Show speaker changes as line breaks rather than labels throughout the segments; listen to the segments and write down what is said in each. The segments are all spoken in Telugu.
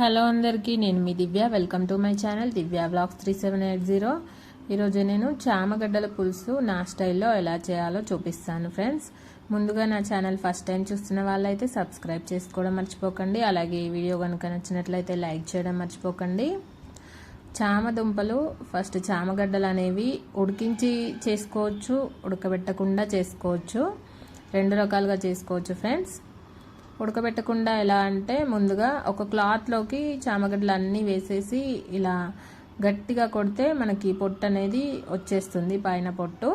హలో అందరికీ నేను మీ Divya. Welcome to my channel Divya blogs three seven eight zero. ఈరోజు నేను చామగడ్డల పులుసు నా స్టైల్లో ఎలా చేయాలో చూపిస్తాను ఫ్రెండ్స్. ముందుగా నా ఛానల్ ఫస్ట్ టైం చూస్తున్న వాళ్ళైతే సబ్స్క్రైబ్ చేసుకోవడం మర్చిపోకండి. అలాగే ఈ వీడియో కనుక నచ్చినట్లయితే లైక్ చేయడం మర్చిపోకండి. చామ దుంపలు ఫస్ట్ చామగడ్డలు అనేవి ఉడికించి చేసుకోవచ్చు ఉడకబెట్టకుండా చేసుకోవచ్చు. రెండు రకాలుగా చేసుకోవచ్చు ఫ్రెండ్స్. ఉడకబెట్టకుండా ఎలా అంటే ముందుగా ఒక క్లాత్లోకి చామగడ్డలు అన్నీ వేసేసి ఇలా గట్టిగా కొడితే మనకి పొట్టు అనేది వచ్చేస్తుంది పైన పొట్టు.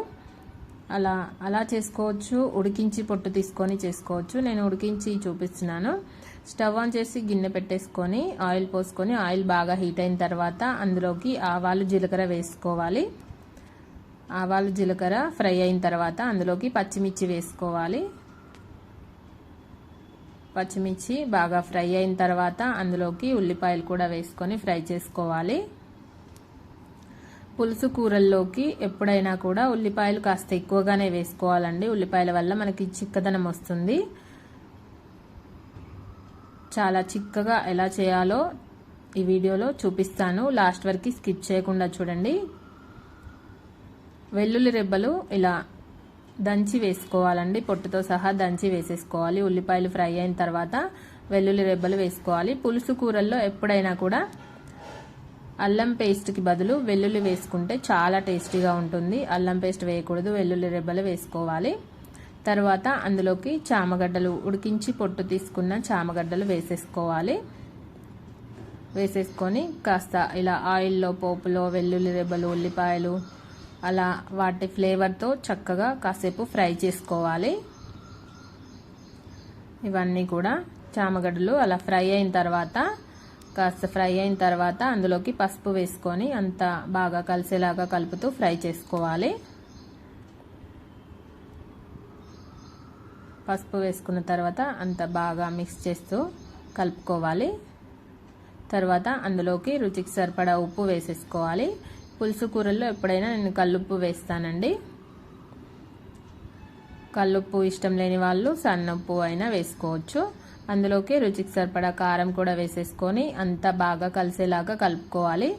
అలా అలా చేసుకోవచ్చు. ఉడికించి పొట్టు తీసుకొని చేసుకోవచ్చు. నేను ఉడికించి చూపిస్తున్నాను. స్టవ్ ఆన్ చేసి గిన్నె పెట్టేసుకొని ఆయిల్ పోసుకొని ఆయిల్ బాగా హీట్ అయిన తర్వాత అందులోకి ఆవాలు జీలకర్ర వేసుకోవాలి. ఆవాలు జీలకర్ర ఫ్రై అయిన తర్వాత అందులోకి పచ్చిమిర్చి వేసుకోవాలి. పచ్చిమిర్చి బాగా ఫ్రై అయిన తర్వాత అందులోకి ఉల్లిపాయలు కూడా వేసుకొని ఫ్రై చేసుకోవాలి. పులుసు కూరల్లోకి ఎప్పుడైనా కూడా ఉల్లిపాయలు కాస్త ఎక్కువగానే వేసుకోవాలండి. ఉల్లిపాయల వల్ల మనకి చిక్కదనం వస్తుంది. చాలా చిక్కగా ఎలా చేయాలో ఈ వీడియోలో చూపిస్తాను. లాస్ట్ వరకు స్కిప్ చేయకుండా చూడండి. వెల్లుల్లి రెబ్బలు ఇలా దంచి వేసుకోవాలండి. పొట్టుతో సహా దంచి వేసేసుకోవాలి. ఉల్లిపాయలు ఫ్రై అయిన తర్వాత వెల్లుల్లి రెబ్బలు వేసుకోవాలి. పులుసు కూరల్లో ఎప్పుడైనా కూడా అల్లం పేస్ట్కి బదులు వెల్లుల్లి వేసుకుంటే చాలా టేస్టీగా ఉంటుంది. అల్లం పేస్ట్ వేయకూడదు. వెల్లుల్లి రెబ్బలు వేసుకోవాలి. తర్వాత అందులోకి చామగడ్డలు ఉడికించి పొట్టు తీసుకున్న చామగడ్డలు వేసేసుకోవాలి. వేసేసుకొని కాస్త ఇలా ఆయిల్లో పోపులో వెల్లుల్లి రెబ్బలు ఉల్లిపాయలు అలా వాటి ఫ్లేవర్తో చక్కగా కాసేపు ఫ్రై చేసుకోవాలి. ఇవన్నీ కూడా చామగడ్డలు అలా ఫ్రై అయిన తర్వాత కాస్త ఫ్రై అయిన తర్వాత అందులోకి పసుపు వేసుకొని అంత బాగా కలిసేలాగా కలుపుతూ ఫ్రై చేసుకోవాలి. పసుపు వేసుకున్న తర్వాత అంత బాగా మిక్స్ చేస్తూ కలుపుకోవాలి. తర్వాత అందులోకి రుచికి సరిపడా ఉప్పు వేసేసుకోవాలి. పులుసు కూరల్లో ఎప్పుడైనా నేను కల్లుప్పు వేస్తానండి. కల్లుప్పు ఇష్టం లేని వాళ్ళు సన్నప్పు అయినా వేసుకోవచ్చు. అందులోకి రుచికి సరిపడా కారం కూడా వేసేసుకొని అంతా బాగా కలిసేలాగా కలుపుకోవాలి.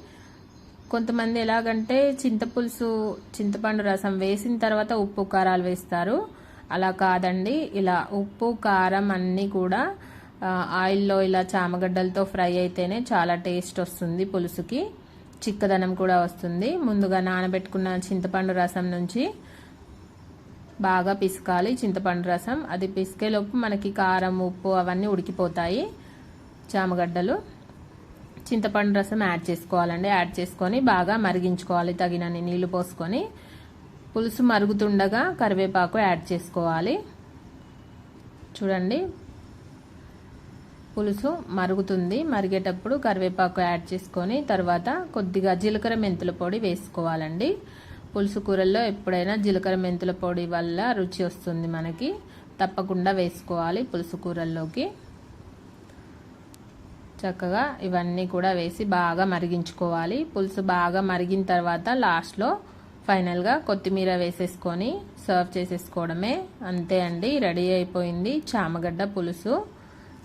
కొంతమంది ఎలాగంటే చింతపులుసు చింతపండు రసం వేసిన తర్వాత ఉప్పు కారాలు వేస్తారు. అలా కాదండి. ఇలా ఉప్పు కారం అన్నీ కూడా ఆయిల్లో ఇలా చామగడ్డలతో ఫ్రై అయితేనే చాలా టేస్ట్ వస్తుంది పులుసుకి. చిక్కదనం కూడా వస్తుంది. ముందుగా నానబెట్టుకున్న చింతపండు రసం నుంచి బాగా పిసకాలి చింతపండు రసం. అది పిసికేలోపు మనకి కారం ఉప్పు అవన్నీ ఉడికిపోతాయి చామగడ్డలు. చింతపండు రసం యాడ్ చేసుకోవాలండి. యాడ్ చేసుకొని బాగా మరిగించుకోవాలి. తగినన్ని నీళ్ళు పోసుకొని పులుసు మరుగుతుండగా కరివేపాకు యాడ్ చేసుకోవాలి. చూడండి పులుసు మరుగుతుంది. మరిగేటప్పుడు కరివేపాకు యాడ్ చేసుకొని తర్వాత కొద్దిగా జీలకర్ర మెంతుల పొడి వేసుకోవాలండి. పులుసు కూరల్లో ఎప్పుడైనా జీలకర్ర మెంతుల పొడి వల్ల రుచి వస్తుంది మనకి. తప్పకుండా వేసుకోవాలి పులుసు కూరల్లోకి. చక్కగా ఇవన్నీ కూడా వేసి బాగా మరిగించుకోవాలి. పులుసు బాగా మరిగిన తర్వాత లాస్ట్లో ఫైనల్గా కొత్తిమీర వేసేసుకొని సర్వ్ చేసేసుకోవడమే. అంతే అండి రెడీ అయిపోయింది చామగడ్డ పులుసు.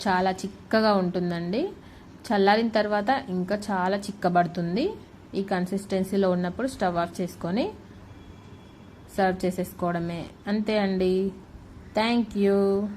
చాలా చిక్కగా ఉంటుందండి. చల్లారిన తర్వాత ఇంకా చాలా చిక్కబడుతుంది. ఈ కన్సిస్టెన్సీలో ఉన్నప్పుడు స్టవ్ ఆఫ్ చేసుకొని సర్వ్ చేసేసుకోవడమే. అంతే అండి. Thank you.